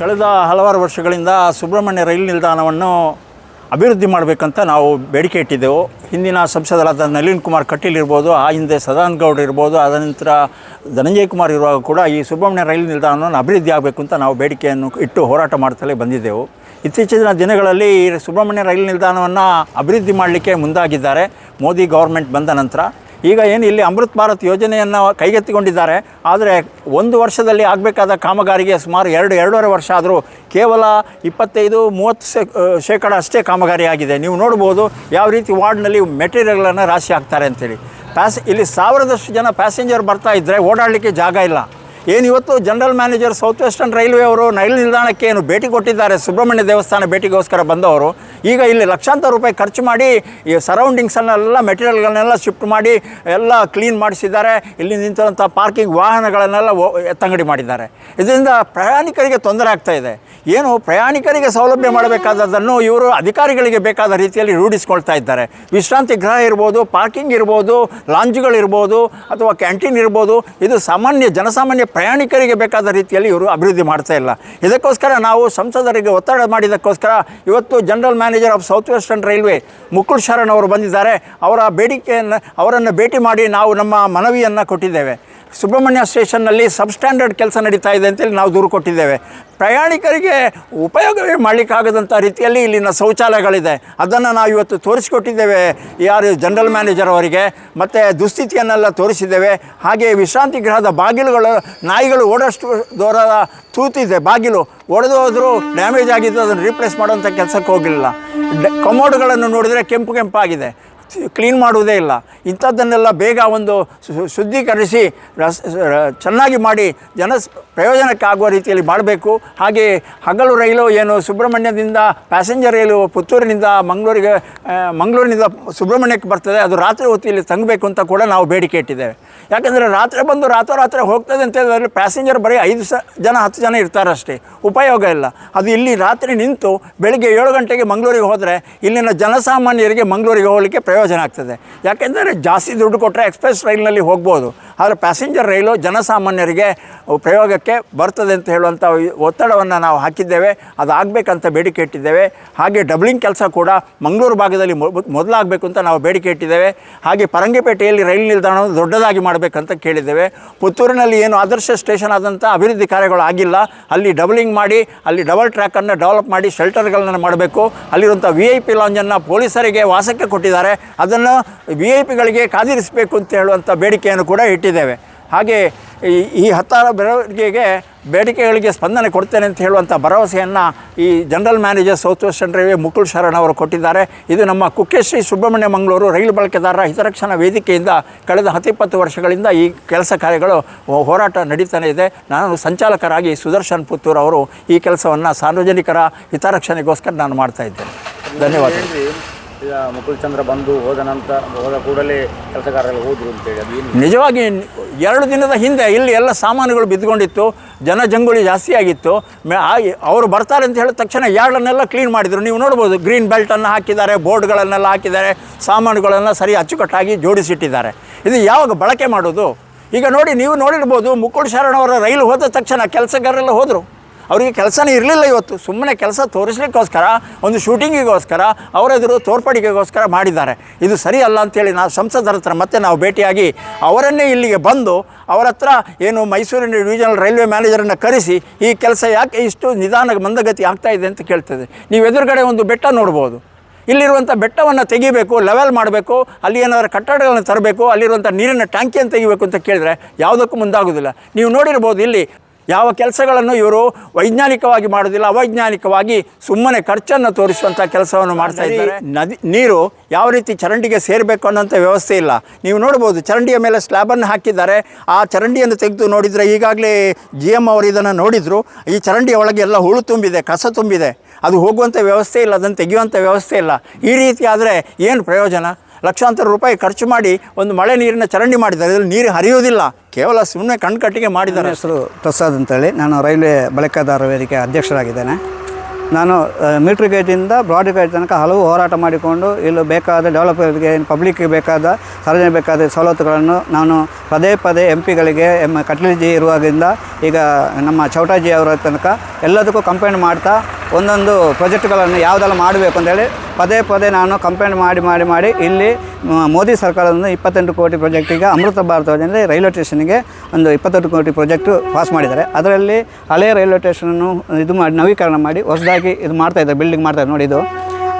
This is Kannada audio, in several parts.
ಕಳೆದ ಹಲವಾರು ವರ್ಷಗಳಿಂದ ಸುಬ್ರಹ್ಮಣ್ಯ ರೈಲು ನಿಲ್ದಾಣವನ್ನು ಅಭಿವೃದ್ಧಿ ಮಾಡಬೇಕಂತ ನಾವು ಬೇಡಿಕೆ ಇಟ್ಟಿದ್ದೆವು. ಹಿಂದಿನ ಸಂಸದರಾದ ನಳಿನ್ ಕುಮಾರ್ ಕಟೀಲ್ ಇರ್ಬೋದು, ಆ ಹಿಂದೆ ಸದಾನಂದ ಗೌಡ ಇರ್ಬೋದು ಅದ ನಂತರ ಧನಂಜಯ ಕುಮಾರ್ ಇರುವಾಗ ಕೂಡ ಈ ಸುಬ್ರಹ್ಮಣ್ಯ ರೈಲು ನಿಲ್ದಾಣವನ್ನು ಅಭಿವೃದ್ಧಿ ಆಗಬೇಕು ಅಂತ ನಾವು ಬೇಡಿಕೆಯನ್ನು ಇಟ್ಟು ಹೋರಾಟ ಮಾಡ್ತಲೇ ಬಂದಿದ್ದೆವು. ಇತ್ತೀಚಿನ ದಿನಗಳಲ್ಲಿ ಸುಬ್ರಹ್ಮಣ್ಯ ರೈಲು ನಿಲ್ದಾಣವನ್ನು ಅಭಿವೃದ್ಧಿ ಮಾಡಲಿಕ್ಕೆ ಮುಂದಾಗಿದ್ದಾರೆ. ಮೋದಿ ಗೌರ್ಮೆಂಟ್ ಬಂದ ನಂತರ ಈಗ ಏನು ಇಲ್ಲಿ ಅಮೃತ್ ಭಾರತ್ ಯೋಜನೆಯನ್ನು ಕೈಗೆತ್ತಿಕೊಂಡಿದ್ದಾರೆ. ಆದರೆ ಒಂದು ವರ್ಷದಲ್ಲಿ ಆಗಬೇಕಾದ ಕಾಮಗಾರಿಗೆ ಸುಮಾರು ಎರಡು, ಎರಡೂವರೆ ವರ್ಷ ಆದರೂ ಕೇವಲ ಇಪ್ಪತ್ತೈದು, ಮೂವತ್ತು ಶೇಕಡ ಅಷ್ಟೇ ಕಾಮಗಾರಿ ಆಗಿದೆ. ನೀವು ನೋಡ್ಬೋದು ಯಾವ ರೀತಿ ವಾರ್ಡ್ನಲ್ಲಿ ಮೆಟೀರಿಯಲ್ಗಳನ್ನು ರಾಶಿ ಹಾಕ್ತಾರೆ ಅಂತೇಳಿ. ಪ್ಯಾಸ್, ಇಲ್ಲಿ ಸಾವಿರದಷ್ಟು ಜನ ಪ್ಯಾಸೆಂಜರ್ ಬರ್ತಾ ಇದ್ದರೆ ಓಡಾಡಲಿಕ್ಕೆ ಜಾಗ ಇಲ್ಲ. ಏನು ಇವತ್ತು general manager south western railway ಅವರು ರೈಲು ನಿಲ್ದಾಣಕ್ಕೆ ಏನು ಭೇಟಿ ಕೊಟ್ಟಿದ್ದಾರೆ, ಸುಬ್ರಹ್ಮಣ್ಯ ದೇವಸ್ಥಾನ ಭೇಟಿಗೋಸ್ಕರ ಬಂದವರು, ಈಗ ಇಲ್ಲಿ ಲಕ್ಷಾಂತರ ರೂಪಾಯಿ ಖರ್ಚು ಮಾಡಿ ಈ ಸರೌಂಡಿಂಗ್ಸನ್ನೆಲ್ಲ ಮೆಟೀರಿಯಲ್ಗಳನ್ನೆಲ್ಲ ಶಿಫ್ಟ್ ಮಾಡಿ ಎಲ್ಲ ಕ್ಲೀನ್ ಮಾಡಿಸಿದ್ದಾರೆ. ಇಲ್ಲಿ ನಿಂತಿರುವಂಥ ಪಾರ್ಕಿಂಗ್ ವಾಹನಗಳನ್ನೆಲ್ಲ ಎತ್ತಂಗಡಿ ಮಾಡಿದ್ದಾರೆ. ಇದರಿಂದ ಪ್ರಯಾಣಿಕರಿಗೆ ತೊಂದರೆ ಆಗ್ತಾ ಇದೆ. ಏನು ಪ್ರಯಾಣಿಕರಿಗೆ ಸೌಲಭ್ಯ ಮಾಡಬೇಕಾದದ್ದನ್ನು ಇವರು ಅಧಿಕಾರಿಗಳಿಗೆ ಬೇಕಾದ ರೀತಿಯಲ್ಲಿ ರೂಢಿಸ್ಕೊಳ್ತಾ ಇದ್ದಾರೆ. ವಿಶ್ರಾಂತಿ ಗೃಹ ಇರ್ಬೋದು ಪಾರ್ಕಿಂಗ್ ಇರ್ಬೋದು ಲಾಂಜ್ಗಳಿರ್ಬೋದು ಅಥವಾ ಕ್ಯಾಂಟೀನ್ ಇರ್ಬೋದು, ಇದು ಸಾಮಾನ್ಯ ಜನಸಾಮಾನ್ಯ ಪ್ರಯಾಣಿಕರಿಗೆ ಬೇಕಾದ ರೀತಿಯಲ್ಲಿ ಇವರು ಅಭಿವೃದ್ಧಿ ಮಾಡ್ತಾ ಇಲ್ಲ. ಇದಕ್ಕೋಸ್ಕರ ನಾವು ಸಂಸದರಿಗೆ ಒತ್ತಡ ಮಾಡಿದ್ದಕ್ಕೋಸ್ಕರ ಇವತ್ತು general manager of south western railway Mukul Sharan ಅವರು ಬಂದಿದ್ದಾರೆ. ಅವರ ಬೇಡಿಕೆಯನ್ನು, ಅವರನ್ನು ಭೇಟಿ ಮಾಡಿ ನಾವು ನಮ್ಮ ಮನವಿಯನ್ನು ಕೊಟ್ಟಿದ್ದೇವೆ. ಸುಬ್ರಹ್ಮಣ್ಯ ಸ್ಟೇಷನ್ನಲ್ಲಿ ಸಬ್ಸ್ಟ್ಯಾಂಡರ್ಡ್ ಕೆಲಸ ನಡೀತಾ ಇದೆ ಅಂತೇಳಿ ನಾವು ದೂರು ಕೊಟ್ಟಿದ್ದೇವೆ. ಪ್ರಯಾಣಿಕರಿಗೆ ಉಪಯೋಗವೇ ಮಾಡಲಿಕ್ಕಾಗದಂಥ ರೀತಿಯಲ್ಲಿ ಇಲ್ಲಿನ ಶೌಚಾಲಯಗಳಿದೆ. ಅದನ್ನು ನಾವು ಇವತ್ತು ತೋರಿಸಿಕೊಟ್ಟಿದ್ದೇವೆ. ಯಾರು ಜನರಲ್ ಮ್ಯಾನೇಜರ್ ಅವರಿಗೆ, ಮತ್ತು ದುಸ್ಥಿತಿಯನ್ನೆಲ್ಲ ತೋರಿಸಿದ್ದೇವೆ. ಹಾಗೆ ವಿಶ್ರಾಂತಿ ಗೃಹದ ಬಾಗಿಲುಗಳು, ನಾಯಿಗಳು ಓಡಷ್ಟು ದೂರ ತೂತಿದೆ. ಬಾಗಿಲು ಒಡೆದು ಹೋದರೂ ಡ್ಯಾಮೇಜ್ ಆಗಿದ್ದು ಅದನ್ನು ರೀಪ್ಲೇಸ್ ಮಾಡುವಂಥ ಕೆಲಸಕ್ಕೆ ಹೋಗಲಿಲ್ಲ ಕಮೋಡ್ಗಳನ್ನು ನೋಡಿದರೆ ಕೆಂಪು ಕೆಂಪಾಗಿದೆ. ಕ್ಲೀನ್ ಮಾಡುವುದೇ ಇಲ್ಲ. ಇಂಥದ್ದನ್ನೆಲ್ಲ ಬೇಗ ಒಂದು ಶುದ್ಧೀಕರಿಸಿ, ರಸ್ ಚೆನ್ನಾಗಿ ಮಾಡಿ ಜನ ಸ್- ಪ್ರಯೋಜನಕ್ಕೆ ಆಗುವ ರೀತಿಯಲ್ಲಿ ಮಾಡಬೇಕು. ಹಾಗೆ ಹಗಲು ರೈಲು ಏನು ಸುಬ್ರಹ್ಮಣ್ಯದಿಂದ ಪ್ಯಾಸೆಂಜರ್ ರೈಲು ಪುತ್ತೂರಿನಿಂದ ಮಂಗಳೂರಿಗೆ ಮಂಗಳೂರಿನಿಂದ ಸುಬ್ರಹ್ಮಣ್ಯಕ್ಕೆ ಬರ್ತದೆ, ಅದು ರಾತ್ರಿ ಹೊತ್ತಿಯಲ್ಲಿ ತಂಗಬೇಕು ಅಂತ ಕೂಡ ನಾವು ಬೇಡಿಕೆ ಇಟ್ಟಿದ್ದೇವೆ. ಯಾಕಂದರೆ ರಾತ್ರಿ ಬಂದು ರಾತ್ರೋರಾತ್ರಿ ಹೋಗ್ತದೆ ಅಂತ ಹೇಳಿದ್ರೆ ಪ್ಯಾಸೆಂಜರ್ ಬರೀ ಐದು ಸ, ಜನ, ಹತ್ತು ಜನ ಇರ್ತಾರಷ್ಟೇ. ಉಪಯೋಗ ಇಲ್ಲ. ಅದು ಇಲ್ಲಿ ರಾತ್ರಿ ನಿಂತು ಬೆಳಿಗ್ಗೆ ಏಳು ಗಂಟೆಗೆ ಮಂಗಳೂರಿಗೆ ಹೋದರೆ ಇಲ್ಲಿನ ಜನಸಾಮಾನ್ಯರಿಗೆ ಮಂಗಳೂರಿಗೆ ಹೋಗಲಿಕ್ಕೆ ಪ್ರಯೋಜನ ಆಗ್ತದೆ. ಯಾಕೆಂದರೆ ಜಾಸ್ತಿ ದುಡ್ಡು ಕೊಟ್ಟರೆ ಎಕ್ಸ್ಪ್ರೆಸ್ ರೈಲಿನಲ್ಲಿ ಹೋಗ್ಬೋದು. ಆದರೆ ಪ್ಯಾಸೆಂಜರ್ ರೈಲು ಜನಸಾಮಾನ್ಯರಿಗೆ ಪ್ರಯೋಗಕ್ಕೆ ಬರ್ತದೆ ಅಂತ ಹೇಳುವಂಥ ಒತ್ತಡವನ್ನು ನಾವು ಹಾಕಿದ್ದೇವೆ. ಅದು ಆಗಬೇಕಂತ ಬೇಡಿಕೆ ಇಟ್ಟಿದ್ದೇವೆ. ಹಾಗೆ ಡಬ್ಲಿಂಗ್ ಕೆಲಸ ಕೂಡ ಮಂಗಳೂರು ಭಾಗದಲ್ಲಿ ಮೊದಲಾಗಬೇಕು ಅಂತ ನಾವು ಬೇಡಿಕೆ ಇಟ್ಟಿದ್ದೇವೆ. ಹಾಗೆ ಪರಂಗಿಪೇಟೆಯಲ್ಲಿ ರೈಲು ನಿಲ್ದಾಣವನ್ನು ದೊಡ್ಡದಾಗಿ ಮಾಡಬೇಕಂತ ಕೇಳಿದ್ದೇವೆ. ಪುತ್ತೂರಿನಲ್ಲಿ ಏನು ಆದರ್ಶ ಸ್ಟೇಷನ್ ಆದಂಥ ಅಭಿವೃದ್ಧಿ ಕಾರ್ಯಗಳು ಆಗಿಲ್ಲ. ಅಲ್ಲಿ ಡಬಲಿಂಗ್ ಮಾಡಿ, ಅಲ್ಲಿ ಡಬಲ್ ಟ್ರ್ಯಾಕನ್ನು ಡೆವಲಪ್ ಮಾಡಿ ಶೆಲ್ಟರ್ಗಳನ್ನು ಮಾಡಬೇಕು. ಅಲ್ಲಿರುವಂಥ ವಿ ಐ ಪಿ ಲಾಂಜನ್ನು ಪೊಲೀಸರಿಗೆ ವಾಸಕ್ಕೆ ಕೊಟ್ಟಿದ್ದಾರೆ. ಅದನ್ನು ವಿ ಐ ಪಿಗಳಿಗೆ ಕಾದಿರಿಸಬೇಕು ಅಂತ ಹೇಳುವಂಥ ಬೇಡಿಕೆಯನ್ನು ಕೂಡ ಇಟ್ಟಿದ್ದೇವೆ ಹಾಗೆ ಈ ಈ ಹತ್ತಾರು ಬೆಳವಣಿಗೆಗೆ ಬೇಡಿಕೆಗಳಿಗೆ ಸ್ಪಂದನೆ ಕೊಡ್ತೇನೆ ಅಂತ ಹೇಳುವಂಥ ಭರವಸೆಯನ್ನು ಈ general manager south western railway Mukul Sharan ಅವರು ಕೊಟ್ಟಿದ್ದಾರೆ. ಇದು ನಮ್ಮ ಕುಕ್ಕೆಶ್ರೀ ಸುಬ್ರಹ್ಮಣ್ಯ ಮಂಗಳೂರು ರೈಲು ಬಳಕೆದಾರರ ಹಿತರಕ್ಷಣಾ ವೇದಿಕೆಯಿಂದ ಕಳೆದ ಹತ್ತಿಪ್ಪತ್ತು ವರ್ಷಗಳಿಂದ ಈ ಕೆಲಸ ಕಾರ್ಯಗಳು ಹೋರಾಟ ನಡೀತಾನೆ ಇದೆ. ನಾನು ಸಂಚಾಲಕರಾಗಿ ಸುದರ್ಶನ್ ಪುತ್ತೂರ್ ಅವರು ಈ ಕೆಲಸವನ್ನು ಸಾರ್ವಜನಿಕರ ಹಿತರಕ್ಷಣೆಗೋಸ್ಕರ ನಾನು ಮಾಡ್ತಾ ಇದ್ದೇನೆ. ಧನ್ಯವಾದ ಈಗ ಮುಕುಲ್ ಚಂದ್ರ ಬಂದು ಹೋದ ನಂತರ ಹೋದ ಕೂಡಲೇ ಕೆಲಸಗಾರರೆಲ್ಲ ಹೋದ್ರು ಅಂತೇಳಿ ನಿಜವಾಗಿ ಎರಡು ದಿನದ ಹಿಂದೆ ಇಲ್ಲಿ ಎಲ್ಲ ಸಾಮಾನುಗಳು ಬಿದ್ದುಕೊಂಡಿತ್ತು ಜನಜಂಗುಳಿ ಜಾಸ್ತಿ ಆಗಿತ್ತು. ಅವರು ಬರ್ತಾರೆ ಅಂತ ಹೇಳಿದ ತಕ್ಷಣ ಯಾರ್ಡನ್ನೆಲ್ಲ ಕ್ಲೀನ್ ಮಾಡಿದರು. ನೀವು ನೋಡ್ಬೋದು ಗ್ರೀನ್ ಬೆಲ್ಟನ್ನು ಹಾಕಿದ್ದಾರೆ, ಬೋರ್ಡ್ಗಳನ್ನೆಲ್ಲ ಹಾಕಿದ್ದಾರೆ, ಸಾಮಾನುಗಳನ್ನು ಸರಿ ಅಚ್ಚುಕಟ್ಟಾಗಿ ಜೋಡಿಸಿಟ್ಟಿದ್ದಾರೆ. ಇದು ಯಾವಾಗ ಬಳಕೆ ಮಾಡೋದು? ಈಗ ನೋಡಿ, ನೀವು ನೋಡಿರ್ಬೋದು ಮುಕುಳ್ ಶರಣವರ ರೈಲು ಹೋದ ತಕ್ಷಣ ಕೆಲಸಗಾರರೆಲ್ಲ ಹೋದರು. ಅವರಿಗೆ ಕೆಲಸನೇ ಇರಲಿಲ್ಲ ಇವತ್ತು. ಸುಮ್ಮನೆ ಕೆಲಸ ತೋರಿಸ್ಲಿಕ್ಕೋಸ್ಕರ, ಒಂದು ಶೂಟಿಂಗಿಗೋಸ್ಕರ ಅವರೆದುರು ತೋರ್ಪಡಿಕೆಗೋಸ್ಕರ ಮಾಡಿದ್ದಾರೆ. ಇದು ಸರಿ ಅಲ್ಲ ಅಂತೇಳಿ ನಾವು ಸಂಸದರ ಹತ್ರ ಮತ್ತೆ ನಾವು ಭೇಟಿಯಾಗಿ ಅವರನ್ನೇ ಇಲ್ಲಿಗೆ ಬಂದು ಅವರ ಹತ್ರ ಏನು ಮೈಸೂರಿನ ಡಿವಿಷನಲ್ ರೈಲ್ವೆ ಮ್ಯಾನೇಜರನ್ನು ಕರೆಸಿ, ಈ ಕೆಲಸ ಯಾಕೆ ಇಷ್ಟು ನಿಧಾನ ಮಂದಗತಿ ಆಗ್ತಾ ಇದೆ ಅಂತ ಕೇಳ್ತದೆ. ನೀವು ಎದುರುಗಡೆ ಒಂದು ಬೆಟ್ಟ ನೋಡ್ಬೋದು. ಇಲ್ಲಿರುವಂಥ ಬೆಟ್ಟವನ್ನು ತೆಗಿಬೇಕು ಲೆವೆಲ್ ಮಾಡಬೇಕು, ಅಲ್ಲಿ ಏನಾದರೂ ಕಟ್ಟಡಗಳನ್ನು ತರಬೇಕು, ಅಲ್ಲಿರುವಂಥ ನೀರಿನ ಟ್ಯಾಂಕಿಯನ್ನು ತೆಗಿಬೇಕು ಅಂತ ಕೇಳಿದ್ರೆ ಯಾವುದಕ್ಕೂ ಮುಂದಾಗೋದಿಲ್ಲ. ನೀವು ನೋಡಿರ್ಬೋದು ಇಲ್ಲಿ ಯಾವ ಕೆಲಸಗಳನ್ನು ಇವರು ವೈಜ್ಞಾನಿಕವಾಗಿ ಮಾಡೋದಿಲ್ಲ ಅವೈಜ್ಞಾನಿಕವಾಗಿ ಸುಮ್ಮನೆ ಖರ್ಚನ್ನು ತೋರಿಸುವಂಥ ಕೆಲಸವನ್ನು ಮಾಡ್ತಾ ಇದ್ದಾರೆ. ನದಿ ನೀರು ಯಾವ ರೀತಿ ಚರಂಡಿಗೆ ಸೇರಬೇಕು ಅನ್ನೋಂಥ ವ್ಯವಸ್ಥೆ ಇಲ್ಲ. ನೀವು ನೋಡ್ಬೋದು ಚರಂಡಿಯ ಮೇಲೆ ಸ್ಲ್ಯಾಬನ್ನು ಹಾಕಿದ್ದಾರೆ. ಆ ಚರಂಡಿಯನ್ನು ತೆಗೆದು ನೋಡಿದರೆ ಈಗಾಗಲೇ ಜಿ ಎಂ ಅವರು ಇದನ್ನು ನೋಡಿದರು. ಈ ಚರಂಡಿಯ ಒಳಗೆ ಎಲ್ಲ ಹುಳು ತುಂಬಿದೆ ಕಸ ತುಂಬಿದೆ. ಅದು ಹೋಗುವಂಥ ವ್ಯವಸ್ಥೆ ಇಲ್ಲ ಅದನ್ನು ತೆಗೆಯುವಂಥ ವ್ಯವಸ್ಥೆ ಇಲ್ಲ. ಈ ರೀತಿ ಆದರೆ ಏನು ಪ್ರಯೋಜನ? ಲಕ್ಷಾಂತರ ರೂಪಾಯಿ ಖರ್ಚು ಮಾಡಿ ಒಂದು ಮಳೆ ನೀರಿನ ಚರಂಡಿ ಮಾಡಿದ್ದಾರೆ. ಇದರಲ್ಲಿ ನೀರು ಹರಿಯೋದಿಲ್ಲ ಕೇವಲ ಸುಮ್ಮನೆ ಕಣ್ಕಟ್ಟಿಗೆ ಮಾಡಿದ್ದಾರೆ. ಹೆಸರು ಪ್ರಸಾದ್ ಅಂತೇಳಿ. ನಾನು ರೈಲ್ವೆ ಬಳಕೆದಾರ ವೇದಿಕೆ ಅಧ್ಯಕ್ಷರಾಗಿದ್ದೇನೆ. ನಾನು ಮೀಟ್ರ್ ಗೇಟಿಂದ ಬ್ರಾಡ್ ಗೇಟ್ ತನಕ ಹಲವು ಹೋರಾಟ ಮಾಡಿಕೊಂಡು, ಇಲ್ಲಿ ಬೇಕಾದ ಡೆವಲಪರ್ಗೆ ಪಬ್ಲಿಕ್ಗೆ ಬೇಕಾದ ಸಾರ್ವಜನಿಕ ಬೇಕಾದ ಸವಲತ್ತುಗಳನ್ನು ನಾನು ಪದೇ ಪದೇ ಎಂ ಪಿಗಳಿಗೆ ಎಂ ಕಟ್ಲಿಜಿ ಇರುವಾಗಿಂದ ಈಗ ನಮ್ಮ ಚೌಟಾಜಿ ಅವರ ತನಕ ಎಲ್ಲದಕ್ಕೂ ಕಂಪ್ಲೇಂಟ್ ಮಾಡ್ತಾ ಒಂದೊಂದು ಪ್ರಾಜೆಕ್ಟ್ಗಳನ್ನು ಯಾವುದೆಲ್ಲ ಮಾಡಬೇಕು ಅಂತೇಳಿ ಪದೇ ಪದೇ ನಾನು ಕಂಪ್ಲೇಂಟ್ ಮಾಡಿ ಮಾಡಿ ಮಾಡಿ ಇಲ್ಲಿ ಮೋದಿ ಸರ್ಕಾರದಿಂದ ಇಪ್ಪತ್ತೆಂಟು ಕೋಟಿ ಪ್ರಾಜೆಕ್ಟಿಗೆ ಅಮೃತ ಭಾರತ ಯೋಜನೆ ರೈಲ್ವೆ ಸ್ಟೇಷನ್ಗೆ ಒಂದು ಇಪ್ಪತ್ತೆಂಟು ಕೋಟಿ ಪ್ರಾಜೆಕ್ಟು ಪಾಸ್ ಮಾಡಿದ್ದಾರೆ. ಅದರಲ್ಲಿ ಹಳೆಯ ರೈಲ್ವೆ ಸ್ಟೇಷನನ್ನು ಇದು ಮಾಡಿ ನವೀಕರಣ ಮಾಡಿ ಹೊಸದಾಗಿ ಇದು ಮಾಡ್ತಾಯಿದ್ದಾರೆ ಬಿಲ್ಡಿಂಗ್ ಮಾಡ್ತಾ ಇದ್ದಾರೆ ನೋಡಿ ಇದು.